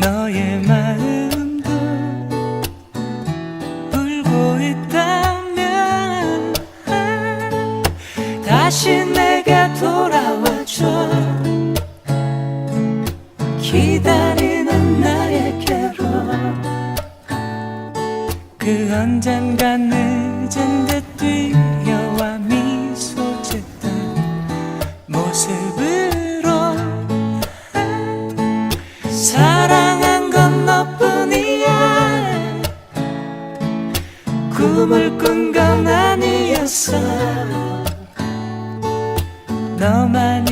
너의 마음도 울고 있다면 다시 내가 돌아와줘. 기다리는 나에게로 그 언젠가 늦은 듯 뛰어와 사랑한 건 너뿐이야. 꿈을 꾼 건 아니었어. 너만이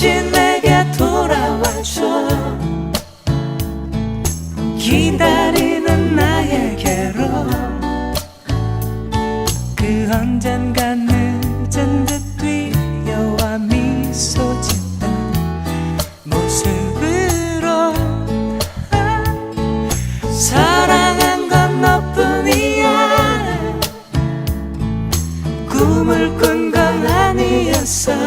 다시 내게 돌아와줘. 기다리는 나에게로. 그 언젠가 늦은 듯 뛰어와 미소 짓던 모습으로. 사랑한 건 너뿐이야. 꿈을 꾼 건 아니었어.